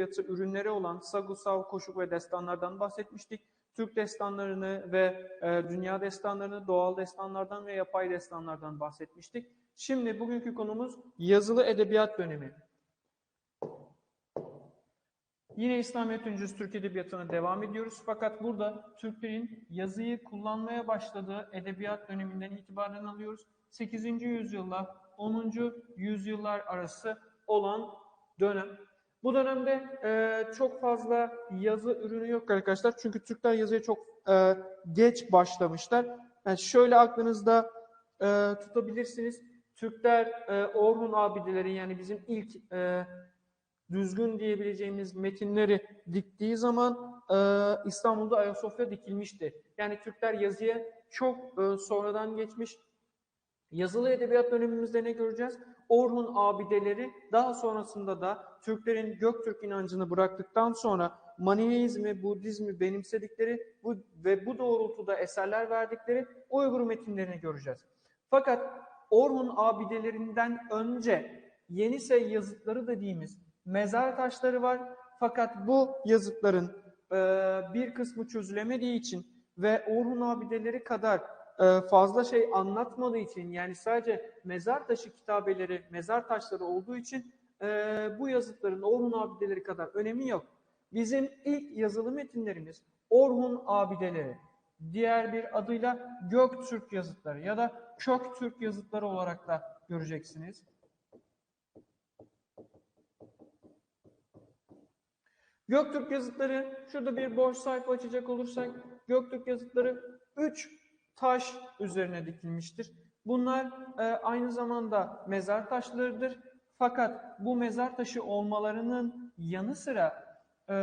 edebiyatı ürünleri olan Sagu, Sav, Koşuk ve destanlardan bahsetmiştik. Türk destanlarını ve e, dünya destanlarını, doğal destanlardan ve yapay destanlardan bahsetmiştik. Şimdi bugünkü konumuz yazılı edebiyat dönemi. Yine İslamiyet öncesi Türk Edebiyatı'na devam ediyoruz. Fakat burada Türklerin yazıyı kullanmaya başladığı edebiyat döneminden itibaren alıyoruz. 8. yüzyılla 10. yüzyıllar arası olan dönem. Bu dönemde e, çok fazla yazı ürünü yok arkadaşlar. Çünkü Türkler yazıya çok e, geç başlamışlar. Yani şöyle aklınızda e, tutabilirsiniz. Türkler e, Orhun abideleri yani bizim ilk e, düzgün diyebileceğimiz metinleri diktiği zaman e, İstanbul'da Ayasofya dikilmişti. Yani Türkler yazıya çok e, sonradan geçmiş. Yazılı edebiyat dönemimizde ne göreceğiz? Orhun abideleri daha sonrasında da Türklerin Göktürk inancını bıraktıktan sonra Maniheizmi, Budizmi benimsedikleri bu, ve bu doğrultuda eserler verdikleri Uygur metinlerini göreceğiz. Fakat Orhun abidelerinden önce Yenisey yazıtları dediğimiz mezar taşları var. Fakat bu yazıtların e, bir kısmı çözülemediği için ve Orhun abideleri kadar fazla şey anlatmadığı için yani sadece mezar taşı kitabeleri, mezar taşları olduğu için e, bu yazıtların Orhun abideleri kadar önemi yok. Bizim ilk yazılı metinlerimiz Orhun abideleri, diğer bir adıyla Göktürk yazıtları ya da Köktürk yazıtları olarak da göreceksiniz. Göktürk yazıtları, şurada bir boş sayfa açacak olursak, Göktürk yazıtları 3 taş üzerine dikilmiştir. Bunlar e, aynı zamanda mezar taşlarıdır. Fakat bu mezar taşı olmalarının yanı sıra e,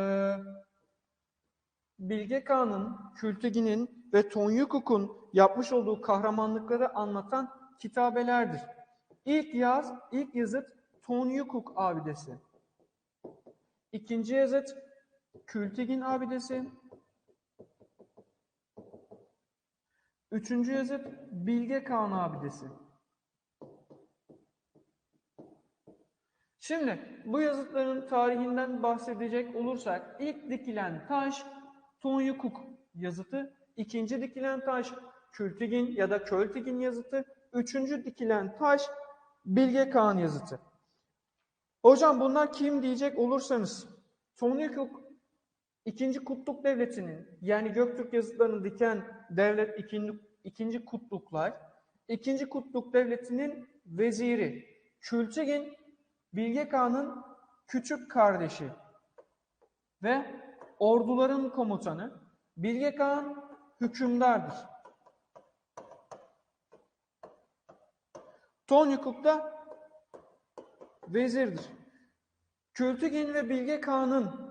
Bilge Kağan'ın, Kültegin'in ve Tonyukuk'un yapmış olduğu kahramanlıkları anlatan kitabelerdir. İlk yaz, ilk yazıt Tonyukuk abidesi. İkinci yazıt Kültigin abidesi. Üçüncü yazıt Bilge Kağan abidesi. Şimdi bu yazıtların tarihinden bahsedecek olursak ilk dikilen taş Tonyukuk yazıtı, ikinci dikilen taş Kültigin ya da Költigin yazıtı, üçüncü dikilen taş Bilge Kağan yazıtı. Hocam bunlar kim diyecek olursanız Tonyukuk ikinci Kutluk Devleti'nin yani Göktürk yazıtlarını diken devlet ikinci, ikinci Kutluklar ikinci Kutluk Devleti'nin veziri Kültigin Bilge Kağan'ın küçük kardeşi ve orduların komutanı Bilge Kağan hükümdardır. Tonyukuk da vezirdir. Kültigin ve Bilge Kağan'ın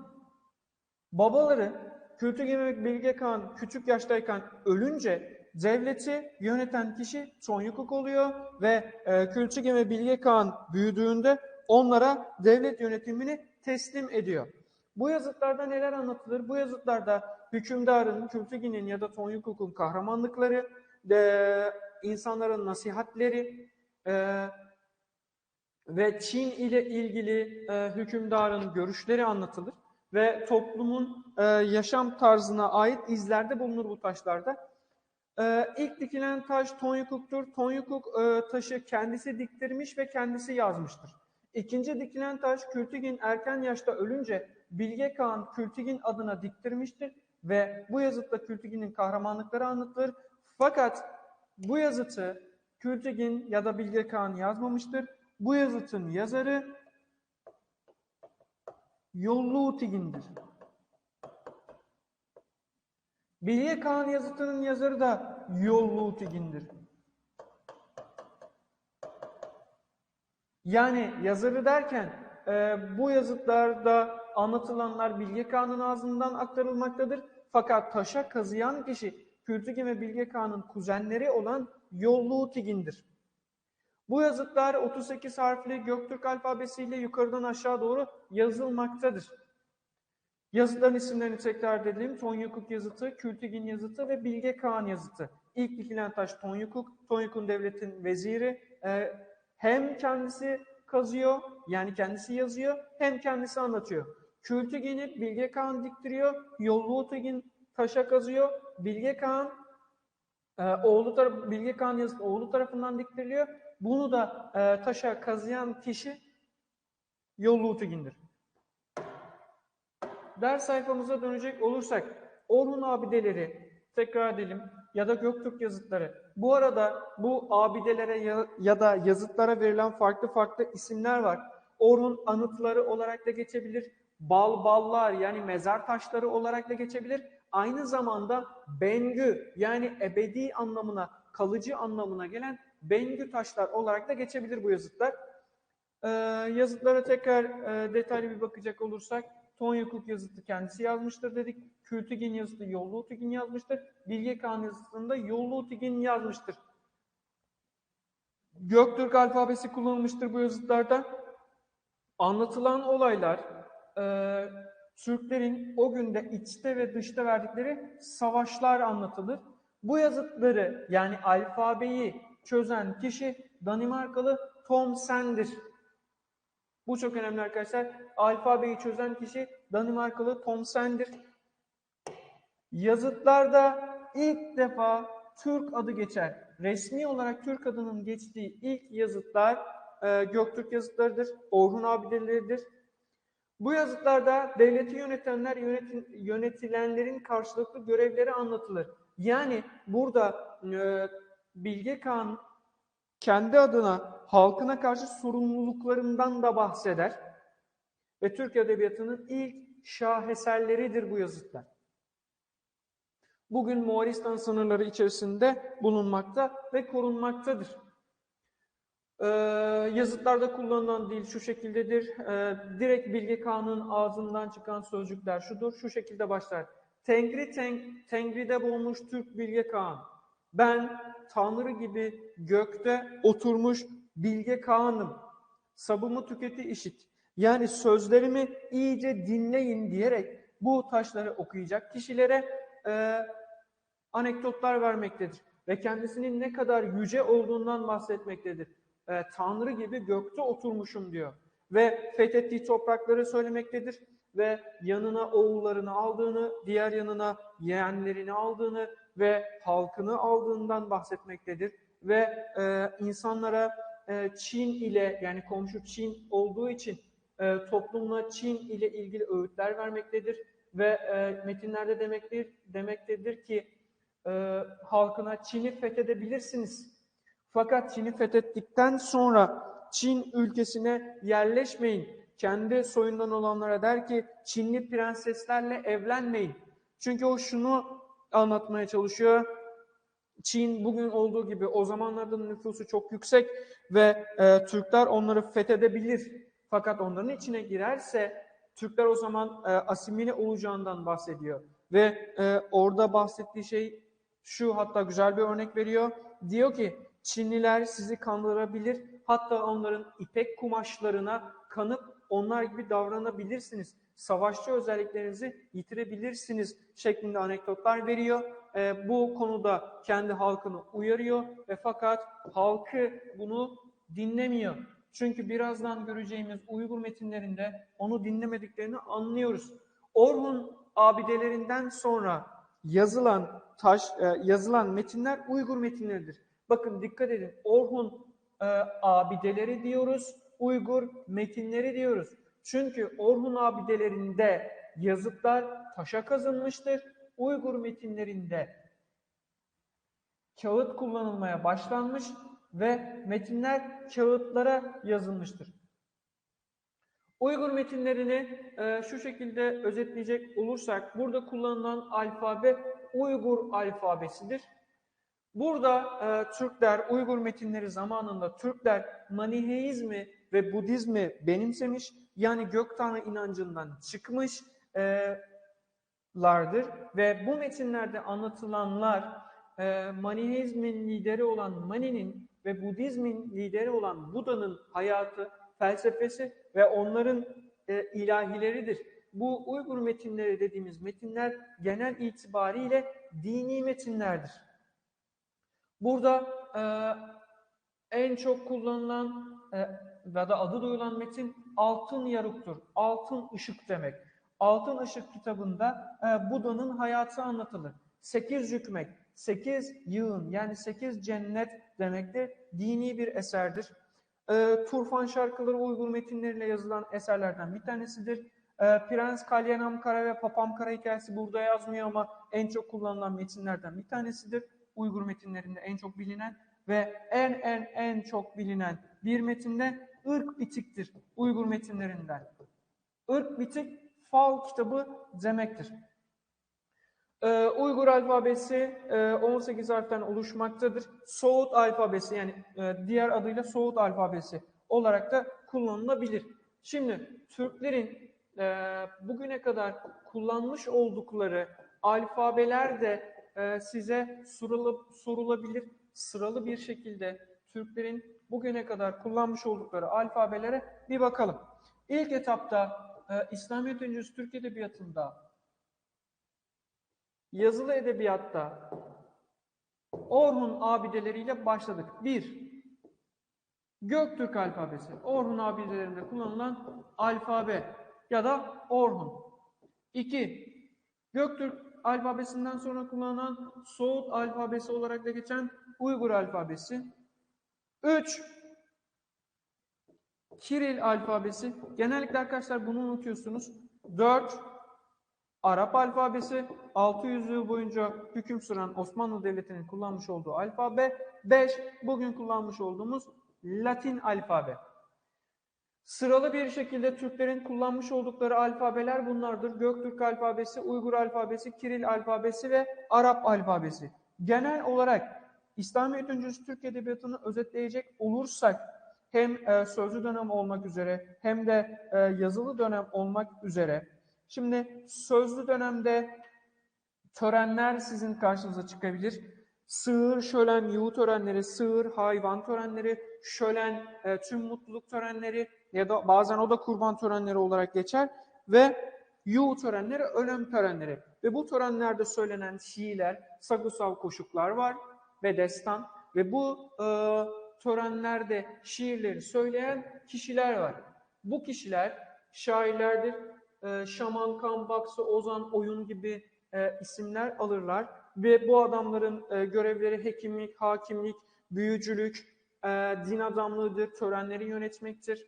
babaları Kültigin ve Bilge Kağan küçük yaştayken ölünce devleti yöneten kişi Tonyukuk oluyor ve e, Kültigin ve Bilge Kağan büyüdüğünde onlara devlet yönetimini teslim ediyor. Bu yazıtlarda neler anlatılır? Bu yazıtlarda hükümdarın, Kültigin'in ya da Tonyukuk'un kahramanlıkları, de, insanların nasihatleri, e, ve Çin ile ilgili e, hükümdarın görüşleri anlatılır ve toplumun e, yaşam tarzına ait izlerde bulunur bu taşlarda. E, ilk dikilen taş Tonyukuk'tur. Tonyukuk e, taşı kendisi diktirmiş ve kendisi yazmıştır. İkinci dikilen taş Kültigin erken yaşta ölünce Bilge Kağan Kültigin adına diktirmiştir ve bu yazıtta Kültigin'in kahramanlıkları anlatılır. Fakat bu yazıtı Kültigin ya da Bilge Kağan yazmamıştır. Bu yazıtın yazarı Yolluğutigin'dir. Bilye Kağan yazıtının yazarı da Yolluğutigin'dir. Yani yazarı derken e, bu yazıtlarda anlatılanlar Bilge Kağan'ın ağzından aktarılmaktadır. Fakat taşa kazıyan kişi Kültigin ve Bilge Kağan'ın kuzenleri olan Yolluğutigin'dir. Bu yazıtlar 38 harfli Göktürk alfabesiyle yukarıdan aşağı doğru yazılmaktadır. Yazıtların isimlerini tekrar edelim. Tonyukuk yazıtı, Kültigin yazıtı ve Bilge Kağan yazıtı. İlk dikilen taş Tonyukuk. Tonyukuk'un devletin veziri. Ee, hem kendisi kazıyor, yani kendisi yazıyor, hem kendisi anlatıyor. Kültügin'i Bilge Kağan diktiriyor. Yollu Tugin taşa kazıyor. Bilge Kağan e, oğlu taraf, Bilge Kağan yazısı oğlu tarafından diktiriliyor. Bunu da e, taşa kazıyan kişi Yollu Tugin'dir. Ders sayfamıza dönecek olursak Orhun abideleri tekrar edelim ya da Göktürk yazıtları. Bu arada bu abidelere ya, ya da yazıtlara verilen farklı farklı isimler var. Orhun anıtları olarak da geçebilir. Bal ballar yani mezar taşları olarak da geçebilir. Aynı zamanda bengü yani ebedi anlamına, kalıcı anlamına gelen bengü taşlar olarak da geçebilir bu yazıtlar. Ee, yazıtlara tekrar e, detaylı bir bakacak olursak Tonyakuk yazıtı kendisi yazmıştır dedik. Kültügin yazıtı Yollu Tugin yazmıştır. Bilge Kağan yazıtında Yollu Tugin yazmıştır. Göktürk alfabesi kullanılmıştır bu yazıtlarda. Anlatılan olaylar e, Türklerin o günde içte ve dışta verdikleri savaşlar anlatılır. Bu yazıtları yani alfabeyi çözen kişi Danimarkalı Tom Sendir. Bu çok önemli arkadaşlar. Alfabeyi çözen kişi Danimarkalı Tom Sendir. Yazıtlarda ilk defa Türk adı geçer. Resmi olarak Türk adının geçtiği ilk yazıtlar e, Göktürk yazıtlarıdır. Orhun abideleridir. Bu yazıtlarda devleti yönetenler yönetin, yönetilenlerin karşılıklı görevleri anlatılır. Yani burada e, Bilge Kağan kendi adına halkına karşı sorumluluklarından da bahseder. Ve Türk Edebiyatı'nın ilk şaheserleridir bu yazıtlar. Bugün Moğolistan sınırları içerisinde bulunmakta ve korunmaktadır. Ee, yazıtlarda kullanılan dil şu şekildedir. Ee, direkt Bilge Kağan'ın ağzından çıkan sözcükler şudur. Şu şekilde başlar. Tengri teng, Tengri'de bulmuş Türk Bilge Kağan. Ben Tanrı gibi gökte oturmuş Bilge Kağan'ım. Sabımı tüketi işit. Yani sözlerimi iyice dinleyin diyerek bu taşları okuyacak kişilere e, anekdotlar vermektedir. Ve kendisinin ne kadar yüce olduğundan bahsetmektedir. E, Tanrı gibi gökte oturmuşum diyor. Ve fethettiği toprakları söylemektedir. Ve yanına oğullarını aldığını, diğer yanına yeğenlerini aldığını ve halkını aldığından bahsetmektedir. Ve e, insanlara e, Çin ile yani komşu Çin olduğu için e, toplumla Çin ile ilgili öğütler vermektedir. Ve e, metinlerde demektir, demektedir ki e, halkına Çin'i fethedebilirsiniz. Fakat Çin'i fethettikten sonra Çin ülkesine yerleşmeyin. Kendi soyundan olanlara der ki Çinli prenseslerle evlenmeyin. Çünkü o şunu anlatmaya çalışıyor. Çin bugün olduğu gibi o zamanlarda nüfusu çok yüksek ve e, Türkler onları fethedebilir. Fakat onların içine girerse Türkler o zaman e, asimile olacağından bahsediyor. Ve e, orada bahsettiği şey şu hatta güzel bir örnek veriyor. Diyor ki Çinliler sizi kandırabilir. Hatta onların ipek kumaşlarına kanıp onlar gibi davranabilirsiniz. Savaşçı özelliklerinizi yitirebilirsiniz şeklinde anekdotlar veriyor. E, bu konuda kendi halkını uyarıyor ve fakat halkı bunu dinlemiyor. Çünkü birazdan göreceğimiz Uygur metinlerinde onu dinlemediklerini anlıyoruz. Orhun abidelerinden sonra yazılan taş e, yazılan metinler Uygur metinleridir. Bakın dikkat edin. Orhun e, abideleri diyoruz, Uygur metinleri diyoruz. Çünkü Orhun abidelerinde yazıtlar taşa kazınmıştır. Uygur metinlerinde kağıt kullanılmaya başlanmış ve metinler kağıtlara yazılmıştır. Uygur metinlerini e, şu şekilde özetleyecek olursak, burada kullanılan alfabe Uygur alfabesidir. Burada e, Türkler, Uygur metinleri zamanında Türkler Maniheizmi ve Budizmi benimsemiş, yani gök tanrı inancından çıkmış e, ve bu metinlerde anlatılanlar e, Maniheizmin lideri olan Mani'nin ve Budizmin lideri olan Buda'nın hayatı, felsefesi ve onların e, ilahileridir. Bu Uygur metinleri dediğimiz metinler genel itibariyle dini metinlerdir. Burada e, en çok kullanılan e, ya da adı duyulan metin altın yaruktur. Altın ışık demek. Altın Işık kitabında e, Buda'nın hayatı anlatılır. Sekiz hükmek, sekiz yığın yani sekiz cennet demektir. Dini bir eserdir. E, Turfan şarkıları Uygur metinleriyle yazılan eserlerden bir tanesidir. E, Prens Kalyanam Kara ve Papam Kara hikayesi burada yazmıyor ama en çok kullanılan metinlerden bir tanesidir. Uygur metinlerinde en çok bilinen ve en en en çok bilinen bir metinde ırk bitiktir Uygur metinlerinden. Irk bitik fal kitabı demektir. Ee, Uygur alfabesi e, 18 harften oluşmaktadır. Soğut alfabesi yani e, diğer adıyla Soğut alfabesi olarak da kullanılabilir. Şimdi Türklerin e, bugüne kadar kullanmış oldukları alfabeler de e, size sorulup, sorulabilir. Sıralı bir şekilde Türklerin bugüne kadar kullanmış oldukları alfabelere bir bakalım. İlk etapta e, İslamiyet öncesi Türk Edebiyatı'nda yazılı edebiyatta Orhun abideleriyle başladık. Bir, Göktürk alfabesi. Orhun abidelerinde kullanılan alfabe ya da Orhun. İki, Göktürk alfabesinden sonra kullanılan Soğut alfabesi olarak da geçen Uygur alfabesi. Üç, Kiril alfabesi. Genellikle arkadaşlar bunu unutuyorsunuz. 4. Arap alfabesi 600 yıl boyunca hüküm süren Osmanlı Devleti'nin kullanmış olduğu alfabe. 5. Bugün kullanmış olduğumuz Latin alfabe. Sıralı bir şekilde Türklerin kullanmış oldukları alfabeler bunlardır. Göktürk alfabesi, Uygur alfabesi, Kiril alfabesi ve Arap alfabesi. Genel olarak İslamiyet öncesi Türk Edebiyatı'nı özetleyecek olursak hem e, sözlü dönem olmak üzere hem de e, yazılı dönem olmak üzere. Şimdi sözlü dönemde törenler sizin karşınıza çıkabilir. Sığır, şölen, yuğu törenleri, sığır, hayvan törenleri, şölen, e, tüm mutluluk törenleri ya da bazen o da kurban törenleri olarak geçer ve yuğu törenleri, ölüm törenleri. Ve bu törenlerde söylenen şiirler, sagusal koşuklar var ve destan ve bu e, törenlerde şiirleri söyleyen kişiler var. Bu kişiler şairlerdir. E, Şaman, Kambaksı, Ozan, Oyun gibi e, isimler alırlar. Ve bu adamların e, görevleri hekimlik, hakimlik, büyücülük, e, din adamlığıdır, törenleri yönetmektir.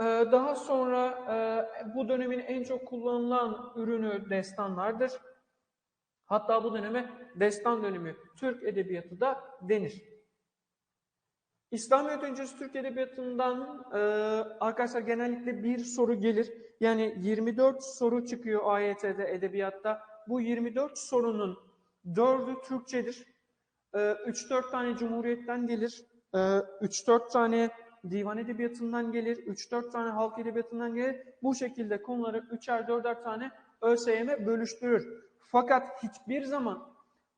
E, daha sonra e, bu dönemin en çok kullanılan ürünü destanlardır. Hatta bu döneme destan dönemi Türk edebiyatı da denir. İslamiyet öncesi Türk Edebiyatı'ndan e, arkadaşlar genellikle bir soru gelir. Yani 24 soru çıkıyor AYT'de edebiyatta. Bu 24 sorunun 4'ü Türkçedir. E, 3-4 tane Cumhuriyet'ten gelir. E, 3-4 tane Divan Edebiyatı'ndan gelir. 3-4 tane Halk Edebiyatı'ndan gelir. Bu şekilde konuları 3'er 4'er tane ÖSYM bölüştürür. Fakat hiçbir zaman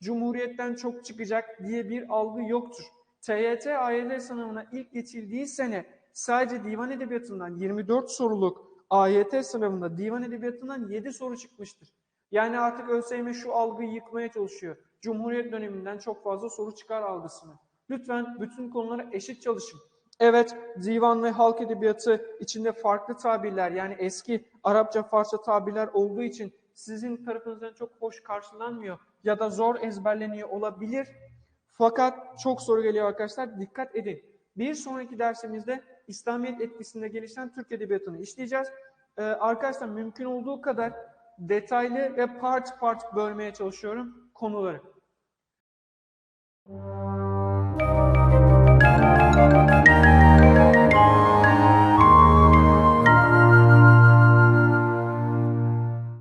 Cumhuriyet'ten çok çıkacak diye bir algı yoktur. TYT AYT sınavına ilk geçildiği sene sadece divan edebiyatından 24 soruluk AYT sınavında divan edebiyatından 7 soru çıkmıştır. Yani artık ÖSYM şu algıyı yıkmaya çalışıyor. Cumhuriyet döneminden çok fazla soru çıkar algısını. Lütfen bütün konulara eşit çalışın. Evet, divan ve halk edebiyatı içinde farklı tabirler yani eski Arapça, Farsça tabirler olduğu için sizin tarafınızdan çok hoş karşılanmıyor ya da zor ezberleniyor olabilir. Fakat çok soru geliyor arkadaşlar. Dikkat edin. Bir sonraki dersimizde İslamiyet etkisinde gelişen Türk Edebiyatı'nı işleyeceğiz. Ee, arkadaşlar mümkün olduğu kadar detaylı ve part part bölmeye çalışıyorum konuları.